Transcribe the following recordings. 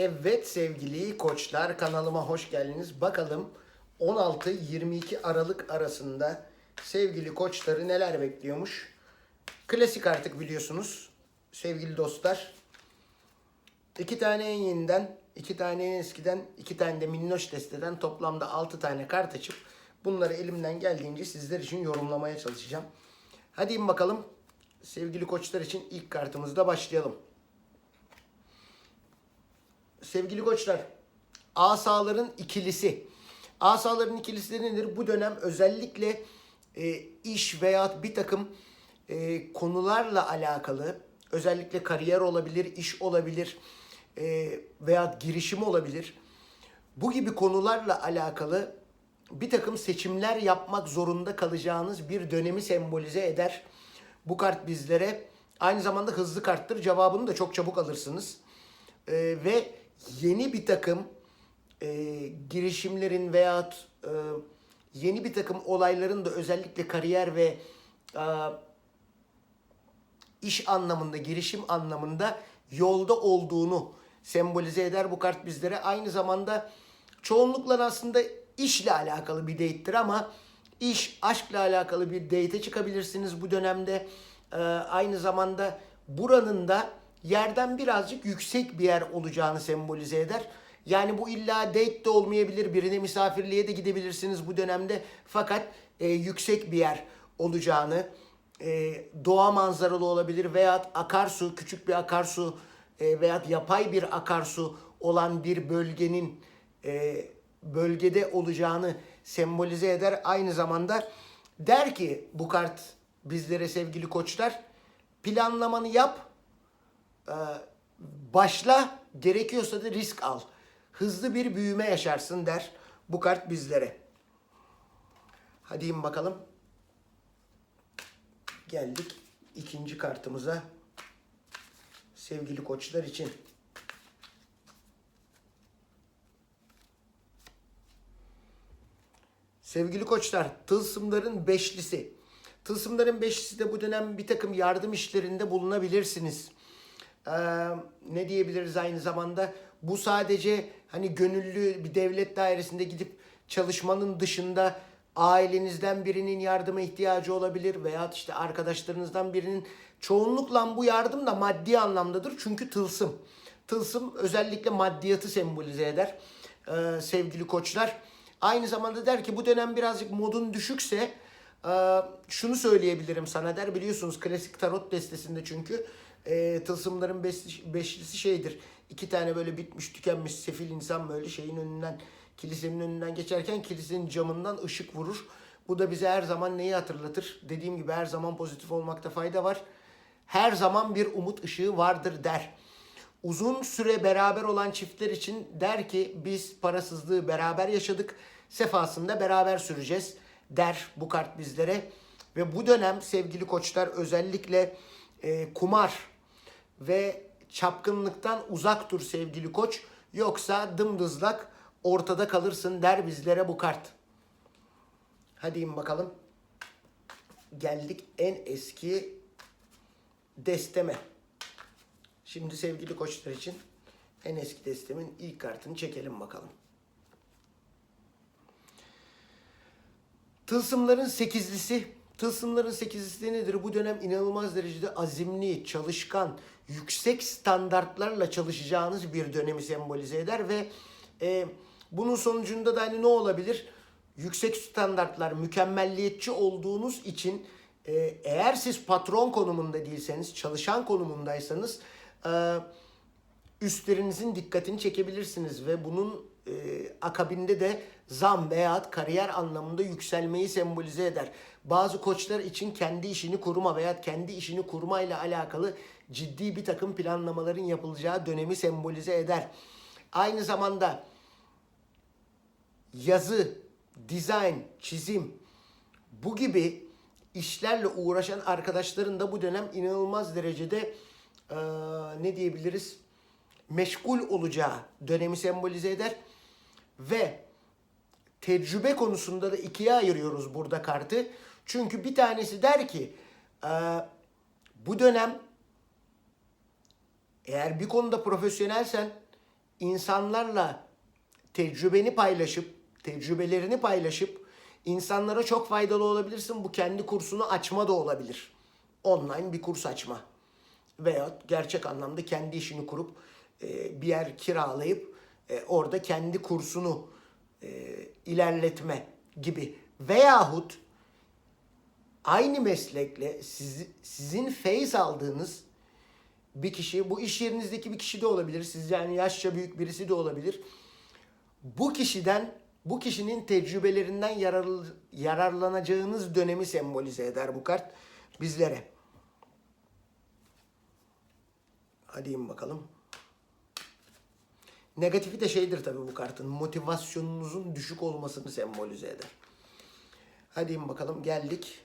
Evet sevgili koçlar kanalıma hoş geldiniz. Bakalım 16-22 Aralık arasında sevgili koçları neler bekliyormuş. Klasik artık biliyorsunuz sevgili dostlar. İki tane en yeniden, iki tane en eskiden, iki tane de minnoş desteden toplamda 6 tane kart açıp bunları elimden geldiğince sizler için yorumlamaya çalışacağım. Hadi bakalım sevgili koçlar için ilk kartımızda başlayalım. Sevgili koçlar, asaların ikilisi. Asaların ikilisi de nedir? Bu dönem özellikle e, iş veya bir takım e, konularla alakalı, özellikle kariyer olabilir, iş olabilir e, veya girişim olabilir. Bu gibi konularla alakalı bir takım seçimler yapmak zorunda kalacağınız bir dönemi sembolize eder. Bu kart bizlere aynı zamanda hızlı karttır. Cevabını da çok çabuk alırsınız. Ee, ve yeni bir takım e, girişimlerin veyahut e, yeni bir takım olayların da özellikle kariyer ve e, iş anlamında, girişim anlamında yolda olduğunu sembolize eder bu kart bizlere. Aynı zamanda çoğunlukla aslında işle alakalı bir date'tir ama iş, aşkla alakalı bir date'e çıkabilirsiniz bu dönemde. Ee, aynı zamanda buranın da yerden birazcık yüksek bir yer olacağını sembolize eder. Yani bu illa date de olmayabilir. Birine misafirliğe de gidebilirsiniz bu dönemde. Fakat e, yüksek bir yer olacağını, e, doğa manzaralı olabilir veya akarsu, küçük bir akarsu e, veya yapay bir akarsu olan bir bölgenin e, bölgede olacağını sembolize eder. Aynı zamanda der ki bu kart bizlere sevgili koçlar planlamanı yap, başla, gerekiyorsa da risk al. Hızlı bir büyüme yaşarsın der bu kart bizlere. Hadi in bakalım. Geldik ikinci kartımıza. Sevgili koçlar için. Sevgili koçlar, tılsımların beşlisi. Tılsımların beşlisi de bu dönem bir takım yardım işlerinde bulunabilirsiniz. Ee, ne diyebiliriz aynı zamanda? Bu sadece hani gönüllü bir devlet dairesinde gidip çalışmanın dışında ailenizden birinin yardıma ihtiyacı olabilir veya işte arkadaşlarınızdan birinin çoğunlukla bu yardım da maddi anlamdadır çünkü tılsım. Tılsım özellikle maddiyatı sembolize eder ee, sevgili koçlar. Aynı zamanda der ki bu dönem birazcık modun düşükse e, şunu söyleyebilirim sana der. Biliyorsunuz klasik tarot destesinde çünkü e, tılsımların beşli- beşlisi şeydir. İki tane böyle bitmiş tükenmiş sefil insan böyle şeyin önünden kilisenin önünden geçerken kilisenin camından ışık vurur. Bu da bize her zaman neyi hatırlatır? Dediğim gibi her zaman pozitif olmakta fayda var. Her zaman bir umut ışığı vardır der. Uzun süre beraber olan çiftler için der ki biz parasızlığı beraber yaşadık. Sefasında beraber süreceğiz der bu kart bizlere. Ve bu dönem sevgili koçlar özellikle e, kumar ve çapkınlıktan uzak dur sevgili koç. Yoksa dımdızlak ortada kalırsın der bizlere bu kart. Hadi in bakalım. Geldik en eski desteme. Şimdi sevgili koçlar için en eski destemin ilk kartını çekelim bakalım. Tılsımların sekizlisi. Tılsımların sekizlisi nedir? Bu dönem inanılmaz derecede azimli, çalışkan, yüksek standartlarla çalışacağınız bir dönemi sembolize eder ve e, bunun sonucunda da hani ne olabilir? Yüksek standartlar, mükemmelliyetçi olduğunuz için e, eğer siz patron konumunda değilseniz, çalışan konumundaysanız e, üstlerinizin dikkatini çekebilirsiniz ve bunun e, akabinde de zam veya kariyer anlamında yükselmeyi sembolize eder. Bazı koçlar için kendi işini kurma veya kendi işini kurmayla alakalı ciddi bir takım planlamaların yapılacağı dönemi sembolize eder. Aynı zamanda yazı, dizayn, çizim bu gibi işlerle uğraşan arkadaşların da bu dönem inanılmaz derecede eee, ne diyebiliriz meşgul olacağı dönemi sembolize eder ve tecrübe konusunda da ikiye ayırıyoruz burada kartı. Çünkü bir tanesi der ki eee, bu dönem eğer bir konuda profesyonelsen insanlarla tecrübeni paylaşıp, tecrübelerini paylaşıp insanlara çok faydalı olabilirsin. Bu kendi kursunu açma da olabilir. Online bir kurs açma. Veya gerçek anlamda kendi işini kurup e, bir yer kiralayıp e, orada kendi kursunu e, ilerletme gibi. Veyahut aynı meslekle sizi, sizin feyiz aldığınız bir kişi, bu iş yerinizdeki bir kişi de olabilir. Siz yani yaşça büyük birisi de olabilir. Bu kişiden, bu kişinin tecrübelerinden yarar, yararlanacağınız dönemi sembolize eder bu kart bizlere. Hadi bakalım. Negatifi de şeydir tabii bu kartın. Motivasyonunuzun düşük olmasını sembolize eder. Hadi bakalım geldik.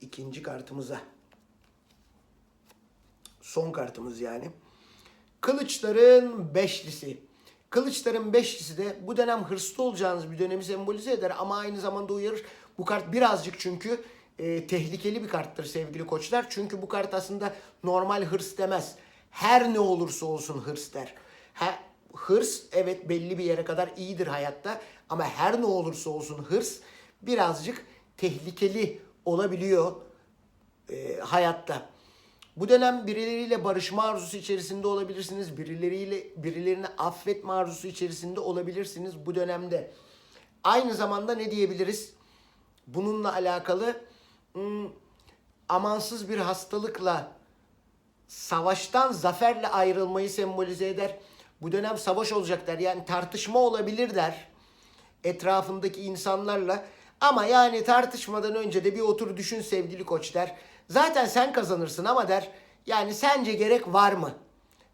ikinci kartımıza. Son kartımız yani. Kılıçların beşlisi. Kılıçların beşlisi de bu dönem hırslı olacağınız bir dönemi sembolize eder ama aynı zamanda uyarır. Bu kart birazcık çünkü e, tehlikeli bir karttır sevgili koçlar. Çünkü bu kart aslında normal hırs demez. Her ne olursa olsun hırs der. Ha, hırs evet belli bir yere kadar iyidir hayatta ama her ne olursa olsun hırs birazcık tehlikeli olabiliyor e, hayatta. Bu dönem birileriyle barışma arzusu içerisinde olabilirsiniz. Birileriyle birilerini affetme arzusu içerisinde olabilirsiniz bu dönemde. Aynı zamanda ne diyebiliriz? Bununla alakalı amansız bir hastalıkla savaştan zaferle ayrılmayı sembolize eder. Bu dönem savaş olacak der. Yani tartışma olabilir der etrafındaki insanlarla. Ama yani tartışmadan önce de bir otur düşün sevgili koç der. Zaten sen kazanırsın ama der. Yani sence gerek var mı?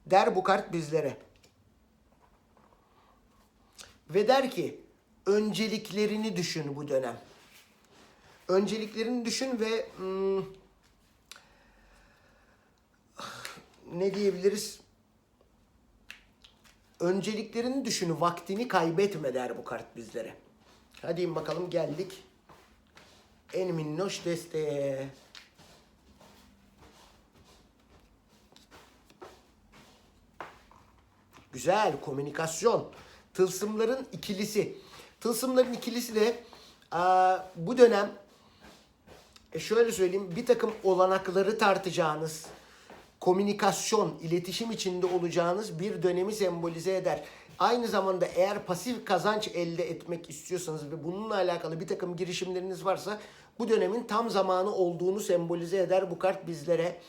Der bu kart bizlere. Ve der ki önceliklerini düşün bu dönem. Önceliklerini düşün ve hmm, ne diyebiliriz? Önceliklerini düşün, vaktini kaybetme der bu kart bizlere. Hadi bakalım geldik. En minnoş desteğe. Güzel komünikasyon. Tılsımların ikilisi. Tılsımların ikilisi de bu dönem e şöyle söyleyeyim bir takım olanakları tartacağınız, komünikasyon, iletişim içinde olacağınız bir dönemi sembolize eder. Aynı zamanda eğer pasif kazanç elde etmek istiyorsanız ve bununla alakalı bir takım girişimleriniz varsa bu dönemin tam zamanı olduğunu sembolize eder bu kart bizlere.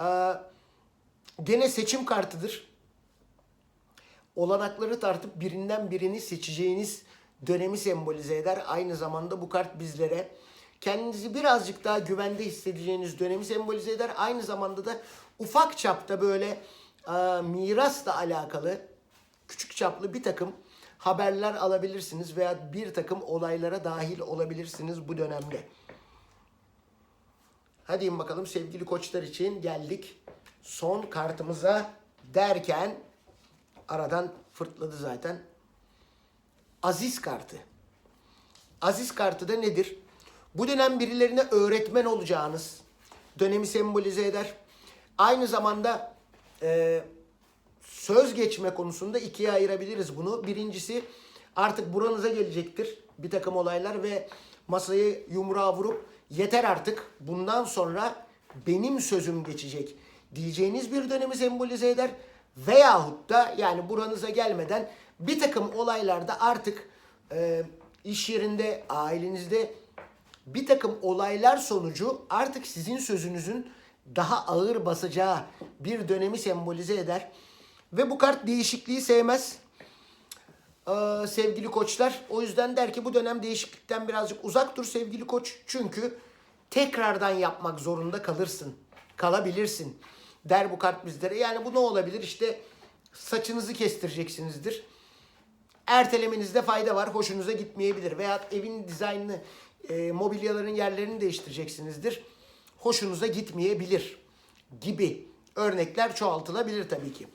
Ee, gene seçim kartıdır. Olanakları tartıp birinden birini seçeceğiniz dönemi sembolize eder. Aynı zamanda bu kart bizlere kendinizi birazcık daha güvende hissedeceğiniz dönemi sembolize eder. Aynı zamanda da ufak çapta böyle e, mirasla alakalı küçük çaplı bir takım haberler alabilirsiniz veya bir takım olaylara dahil olabilirsiniz bu dönemde. Hadi bakalım sevgili koçlar için geldik son kartımıza derken aradan fırtladı zaten. Aziz kartı. Aziz kartı da nedir? Bu dönem birilerine öğretmen olacağınız dönemi sembolize eder. Aynı zamanda e, söz geçme konusunda ikiye ayırabiliriz bunu. Birincisi artık buranıza gelecektir bir takım olaylar ve masayı yumruğa vurup yeter artık bundan sonra benim sözüm geçecek diyeceğiniz bir dönemi sembolize eder. Veyahut da yani buranıza gelmeden bir takım olaylarda artık e, iş yerinde, ailenizde bir takım olaylar sonucu artık sizin sözünüzün daha ağır basacağı bir dönemi sembolize eder. Ve bu kart değişikliği sevmez. Ee, sevgili koçlar. O yüzden der ki bu dönem değişiklikten birazcık uzak dur sevgili koç. Çünkü tekrardan yapmak zorunda kalırsın. Kalabilirsin. Der bu kart bizlere. Yani bu ne olabilir? İşte saçınızı kestireceksinizdir. Ertelemenizde fayda var. Hoşunuza gitmeyebilir. Veya evin dizaynını, e, mobilyaların yerlerini değiştireceksinizdir. Hoşunuza gitmeyebilir gibi örnekler çoğaltılabilir tabii ki.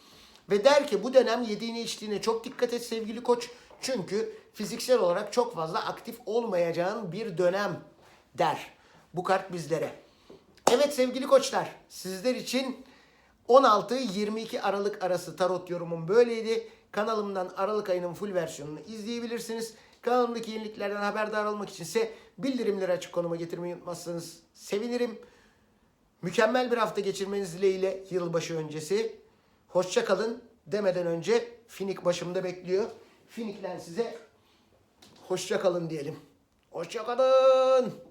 Ve der ki bu dönem yediğine içtiğine çok dikkat et sevgili koç. Çünkü fiziksel olarak çok fazla aktif olmayacağın bir dönem der. Bu kart bizlere. Evet sevgili koçlar sizler için 16-22 Aralık arası tarot yorumum böyleydi. Kanalımdan Aralık ayının full versiyonunu izleyebilirsiniz. Kanalımdaki yeniliklerden haberdar olmak içinse bildirimleri açık konuma getirmeyi unutmazsanız sevinirim. Mükemmel bir hafta geçirmeniz dileğiyle yılbaşı öncesi. Hoşça kalın demeden önce Finik başımda bekliyor. Finik'ten size hoşça kalın diyelim. Hoşça kalın.